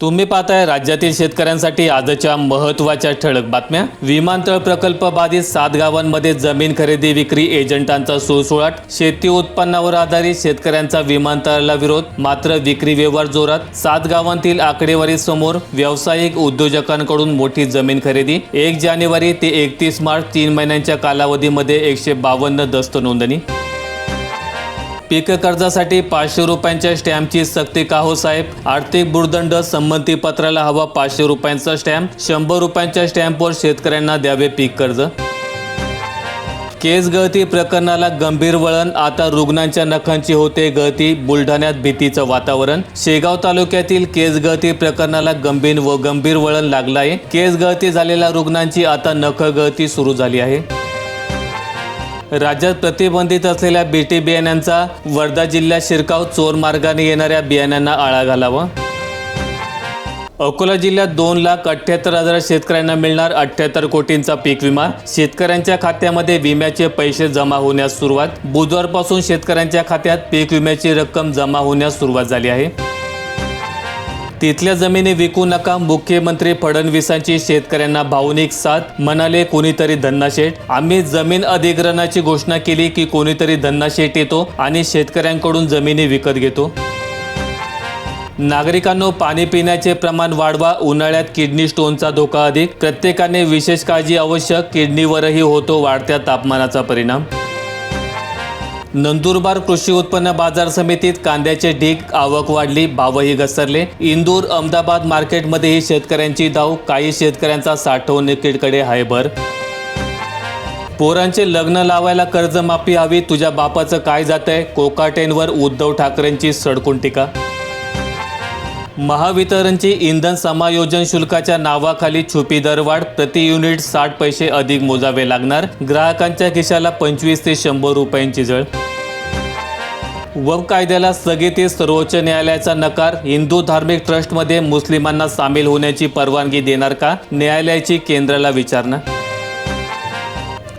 तुम्ही पाहताय राज्यातील शेतकऱ्यांसाठी आजच्या महत्त्वाच्या ठळक बातम्या. विमानतळ प्रकल्प बाधित सात गावांमध्ये जमीन खरेदी विक्री एजंटांचा सुळसुळाट शेती उत्पन्नावर आधारित शेतकऱ्यांचा विमानतळाला विरोध मात्र विक्री व्यवहार जोरात. सात गावांतील आकडेवारी समोर व्यावसायिक उद्योजकांकडून मोठी जमीन खरेदी. एक जानेवारी ते एकतीस मार्च तीन महिन्यांच्या कालावधीमध्ये एकशे बावन्न दस्त नोंदणी. पीक कर्जासाठी पाचशे रुपयांच्या स्टॅम्पची सक्ती का हो साहेब? आर्थिक बुरदंड संमती पत्राला हवा पाचशे रुपयांचा स्टॅम्प शंभर रुपयांच्या स्टॅम्पवर शेतकऱ्यांना द्यावे पीक कर्ज. केस गळती प्रकरणाला गंभीर वळण आता रुग्णांच्या नखांची होते गळती बुलढाण्यात भीतीचं वातावरण. शेगाव तालुक्यातील केस गळती प्रकरणाला गंभीर व गंभीर वळण लागलं आहे. केस गळती झालेल्या रुग्णांची आता नख गळती सुरू झाली आहे. राज्यात प्रतिबंधित असलेल्या बीटी बियाण्यांचा वर्धा जिल्ह्यात शिरकाव चोर मार्गाने येणाऱ्या बियाण्यांना आळा घालावा. अकोला जिल्ह्यात दोन लाख अठ्ठ्याहत्तर हजार शेतकऱ्यांना मिळणार अठ्ठ्याहत्तर कोटींचा पीक विमा. शेतकऱ्यांच्या खात्यामध्ये विम्याचे पैसे जमा होण्यास सुरुवात. बुधवारपासून शेतकऱ्यांच्या खात्यात पीक विम्याची रक्कम जमा होण्यास सुरुवात झाली आहे. तिथल्या जमिनी विकू नका मुख्यमंत्री फडणवीसांची शेतकऱ्यांना भावनिक साथ म्हणाले कोणीतरी धन्नाशेठ. आम्ही जमीन अधिग्रहणाची घोषणा केली की कोणीतरी धन्नाशेठ येतो आणि शेतकऱ्यांकडून जमिनी विकत घेतो. नागरिकांनो पाणी पिण्याचे प्रमाण वाढवा उन्हाळ्यात किडनी स्टोनचा धोका अधिक. प्रत्येकाने विशेष काळजी आवश्यक किडनीवरही होतो वाढत्या तापमानाचा परिणाम. नंदुरबार कृषी उत्पन्न बाजार समितीत कांद्याचे ढीक आवक वाढली भावही घसरले. इंदूर अहमदाबाद मार्केटमध्येही शेतकऱ्यांची धाव काही शेतकऱ्यांचा साठवणुकीकडे आहे भर पोरांचे लग्न लावायला कर्जमाफी हवी तुझ्या बापाचं काय जातंय? कोकाटेंवर उद्धव ठाकरेंची सडकून टीका महावितरणची इंधन समायोजन शुल्काच्या नावाखाली छुपी दरवाढ प्रति युनिट साठ पैसे अधिक मोजावे लागणार ग्राहकांच्या खिशाला पंचवीस ते शंभर रुपयांची झळ. वक्फ कायद्याला स्थगिती सर्वोच्च न्यायालयाचा नकार हिंदू धार्मिक ट्रस्टमध्ये मुस्लिमांना सामील होण्याची परवानगी देणार का? न्यायालयाची केंद्राला विचारणा.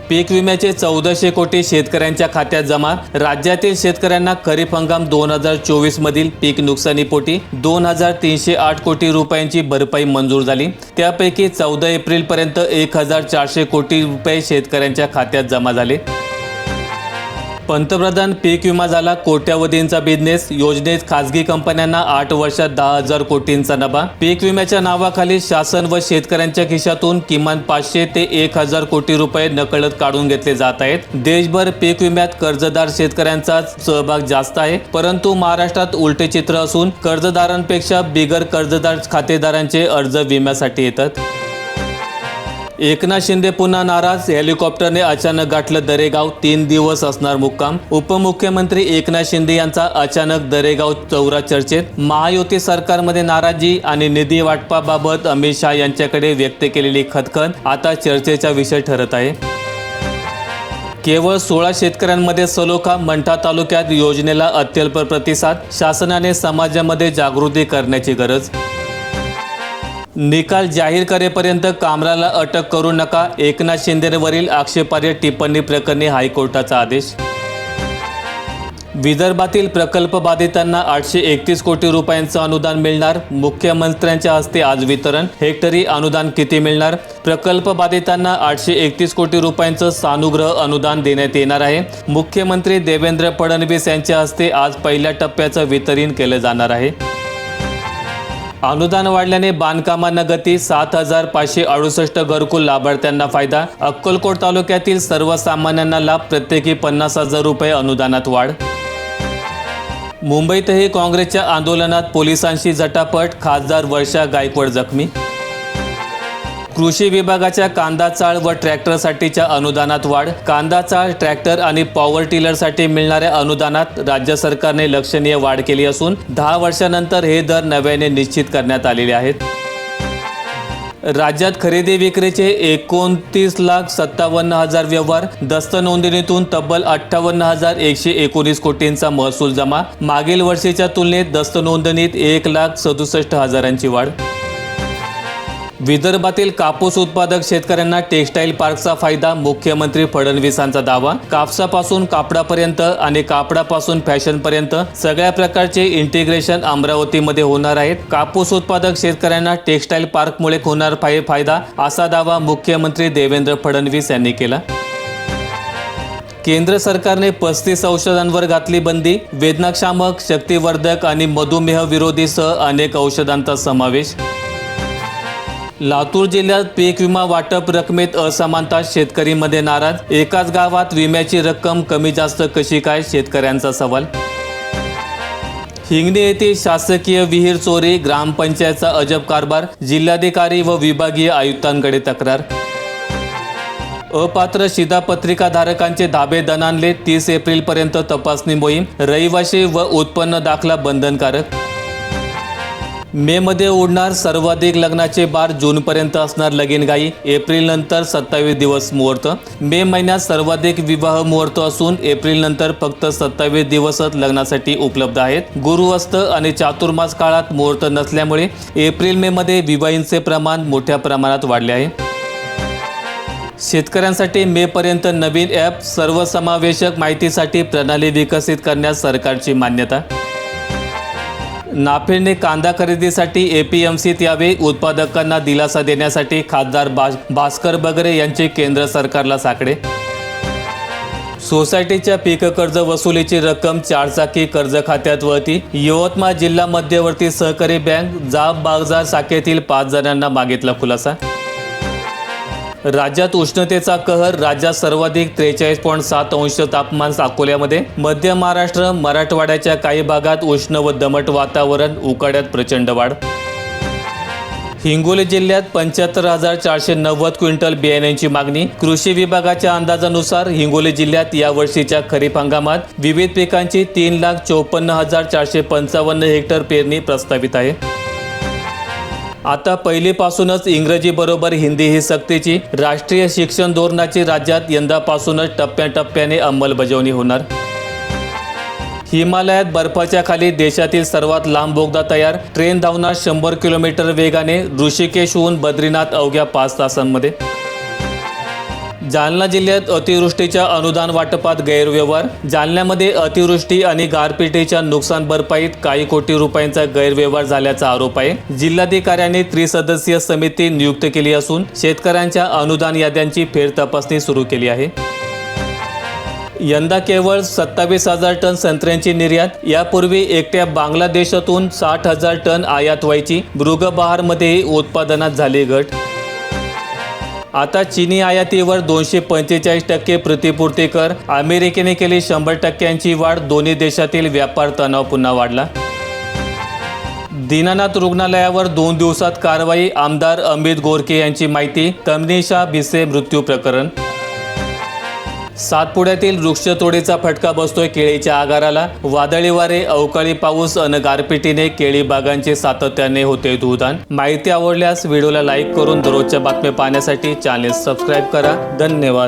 पीक विम्याचे चौदाशे कोटी शेतकऱ्यांच्या खात्यात जमा. राज्यातील शेतकऱ्यांना खरीप हंगाम दोन हजार चोवीस मधील पीक नुकसानीपोटी दोन हजार तीनशे आठ कोटी रुपयांची भरपाई मंजूर झाली. त्यापैकी चौदा एप्रिल पर्यंत एक हजार चारशे कोटी रुपये शेतकऱ्यांच्या खात्यात जमा झाले. पंतप्रधान पीक विमा झाला कोट्यावधींचा बिझनेस योजनेत खासगी कंपन्यांना आठ वर्षात दहा हजार कोटींचा नफा. पीक विम्याच्या नावाखाली शासन व शेतकऱ्यांच्या खिशातून किमान पाचशे ते एक हजार कोटी रुपये नकळत काढून घेतले जात आहेत. देशभर पीक विम्यात कर्जदार शेतकऱ्यांचा सहभाग जास्त आहे. परंतु महाराष्ट्रात उलटे चित्र असून कर्जदारांपेक्षा बिगर कर्जदार खातेदारांचे अर्ज विम्यासाठी येतात. एकनाथ शिंदे पुन्हा नाराज. हेलिकॉप्टरने अचानक गाठलं दरेगाव. तीन दिवस असणार मुक्काम. उपमुख्यमंत्री एकनाथ शिंदे यांचा अचानक दरेगाव चौरा चर्चेत. महायुती सरकारमध्ये नाराजी आणि निधी वाटपाबाबत अमित शहा यांच्याकडे व्यक्त केलेली खतखत आता चर्चेचा विषय ठरत आहे. केवळ सोळा शेतकऱ्यांमध्ये सलोखा मंठा तालुक्यात योजनेला अत्यल्प प्रतिसाद. शासनाने समाजामध्ये जागृती करण्याची गरज निकाल जाहीर करेपर्यंत कामराला अटक करू नका. एकनाथ शिंदेवरील आक्षेपार्ह टिप्पणी प्रकरणी हायकोर्टाचा आदेश. विदर्भातील प्रकल्प बाधितांना आठशे एकतीस कोटी रुपयांचं अनुदान मिळणार. मुख्यमंत्र्यांच्या हस्ते आज वितरण. हेक्टरी अनुदान किती मिळणार? प्रकल्प बाधितांना आठशे एकतीस कोटी रुपयांचं सानुग्रह अनुदान देण्यात येणार आहे. मुख्यमंत्री देवेंद्र फडणवीस यांच्या हस्ते आज पहिल्या टप्प्याचं वितरण केलं जाणार आहे. अनुदान वाढल्याने बांधकामांना गती सात हजार पाचशे अडुसष्ट घरकुल लाभार्थ्यांना फायदा. अक्कलकोट तालुक्यातील सर्वसामान्यांना लाभ प्रत्येकी पन्नास हजार रुपये अनुदानात वाढ. मुंबईतही काँग्रेसच्या आंदोलनात पोलिसांशी झटापट खासदार वर्षा गायकवाड जखमी. कृषी विभागाच्या कांदा चाळ व ट्रॅक्टरसाठीच्या अनुदानात वाढ. कांदा चाळ ट्रॅक्टर आणि पॉवर टिलरसाठी मिळणाऱ्या अनुदानात राज्य सरकारने लक्षणीय वाढ केली असून दहा वर्षानंतर हे दर नव्याने निश्चित करण्यात आलेले आहेत. राज्यात खरेदी विक्रीचे एकोणतीस लाख सत्तावन्न हजार व्यवहार दस्त नोंदणीतून तब्बल अठ्ठावन्न हजार एकशे एकोणीस कोटींचा महसूल जमा. मागील वर्षीच्या तुलनेत दस्त नोंदणीत एक लाख सदुसष्ट हजारांची वाढ. विदर्भातील कापूस उत्पादक शेतकऱ्यांना टेक्स्टाईल पार्कचा फायदा मुख्यमंत्री फडणवीसांचा दावा. कापसापासून कापडापर्यंत आणि कापडापासून फॅशनपर्यंत सगळ्या प्रकारचे इंटिग्रेशन अमरावतीमध्ये होणार आहेत. कापूस उत्पादक शेतकऱ्यांना टेक्स्टाईल पार्कमुळे होणार फायदा असा दावा मुख्यमंत्री देवेंद्र फडणवीस यांनी केला. केंद्र सरकारने पस्तीस औषधांवर घातली बंदी. वेदनाक्षामक शक्तिवर्धक आणि मधुमेह विरोधीसह अनेक औषधांचा समावेश. लातूर जिल्ह्यात पीक विमा वाटप रकमेत असमानता शेतकरीमध्ये नाराज. एकाच गावात विम्याची रक्कम कमी जास्त कशी काय? शेतकऱ्यांचा सवाल. हिंगणे येथे शासकीय विहीर चोरी ग्रामपंचायतचा अजब कारभार जिल्हाधिकारी व विभागीय आयुक्तांकडे तक्रार. अपात्र शिधापत्रिका धारकांचे धाबे दणानले तीस एप्रिलपर्यंत तपासणी मोहीम रहिवाशी व उत्पन्न दाखला बंधनकारक. मे मध्ये उडणार सर्वाधिक लग्नाचे बार जूनपर्यंत असणार लगीनघाई एप्रिल नंतर सत्तावीस दिवस मुहूर्त. मे महिन्यात सर्वाधिक विवाह मुहूर्त असून एप्रिल नंतर फक्त सत्तावीस दिवसच लग्नासाठी उपलब्ध आहेत. गुरुवस्त आणि चातुर्मास काळात मुहूर्त नसल्यामुळे एप्रिल मे मध्ये विवाहींचे प्रमाण मोठ्या प्रमाणात वाढले आहे. शेतकऱ्यांसाठी मे पर्यंत नवीन ॲप सर्वसमावेशक माहितीसाठी प्रणाली विकसित करण्यास सरकारची मान्यता नाफेडने कांदा खरेदीसाठी एपीएमसीत यावे उत्पादकांना दिलासा देण्यासाठी खासदार भास भास्कर बगरे यांचे केंद्र सरकारला साकडे. सोसायटीच्या पीक कर्ज वसुलीची रक्कम चारचाकी कर्ज खात्यात वळती. यवतमाळ जिल्हा मध्यवर्ती सहकारी बँक जाब बाजार शाखेतील पाच जणांना मागितला खुलासा. राज्यात उष्णतेचा कहर राज्यात सर्वाधिक त्रेचाळीस पॉईंट सात अंश तापमान अकोल्यामध्ये मध्य महाराष्ट्र मराठवाड्याच्या काही भागात उष्ण व दमट वातावरण उकाड्यात प्रचंड वाढ. हिंगोली जिल्ह्यात पंच्याहत्तर हजार चारशे नव्वद क्विंटल बियाण्यांची मागणी. कृषी विभागाच्या अंदाजानुसार हिंगोली जिल्ह्यात या वर्षीच्या खरीप हंगामात विविध पिकांची तीन लाख चौपन्न हजार चारशे पंचावन्न हेक्टर पेरणी प्रस्तावित आहे. आता पहिलीपासूनच इंग्रजी बरोबर हिंदी ही सक्तीची राष्ट्रीय शिक्षण धोरणाची राज्यात यंदापासूनच टप्प्याटप्प्याने अंमलबजावणी होणार. हिमालयात बर्फाच्या खाली देशातील सर्वात लांब बोगदा तयार ट्रेन धावणार शंभर किलोमीटर वेगाने ऋषिकेशहून बद्रीनाथ अवघ्या पाच तासांमध्ये. जालना जिल्ह्यात अतिवृष्टीच्या अनुदान वाटपात गैरव्यवहार. जालन्यामध्ये अतिवृष्टी आणि गारपिटीच्या नुकसान भरपाईत काही कोटी रुपयांचा गैरव्यवहार झाल्याचा आरोप आहे. जिल्हाधिकाऱ्यांनी त्रिसदस्यीय समिती नियुक्त केली असून शेतकऱ्यांच्या अनुदान याद्यांची फेरतपासणी सुरू केली आहे. यंदा केवळ सत्तावीस हजार टन संत्र्यांची निर्यात यापूर्वी एकट्या बांगलादेशातून साठ हजार टन आयात व्हायची मृगबहारमध्येही उत्पादनात झाली घट आता चीनी आयातीवर दोनशे पंचेचाळीस टक्के प्रतिपूर्ती कर. अमेरिकेने केली शंभर टक्क्यांची वाढ. दोन्ही देशातील व्यापार तणाव पुन्हा वाढला. दीनानाथ रुग्णालयावर दोन दिवसात कारवाई. आमदार अमित गोरके यांची माहिती. तमनिशा भिसे मृत्यू प्रकरण सातपुड्यातील वृक्षतोडीचा फटका बसतोय केळीच्या आगाराला. वादळी वारे अवकाळी पाऊस अन गारपिटीने केळी बागांचे सातत्याने होते धुदान. माहिती आवडल्यास व्हिडिओला लाईक करून दररोजच्या बातम्या पाहण्यासाठी चॅनेल सबस्क्राईब करा. धन्यवाद.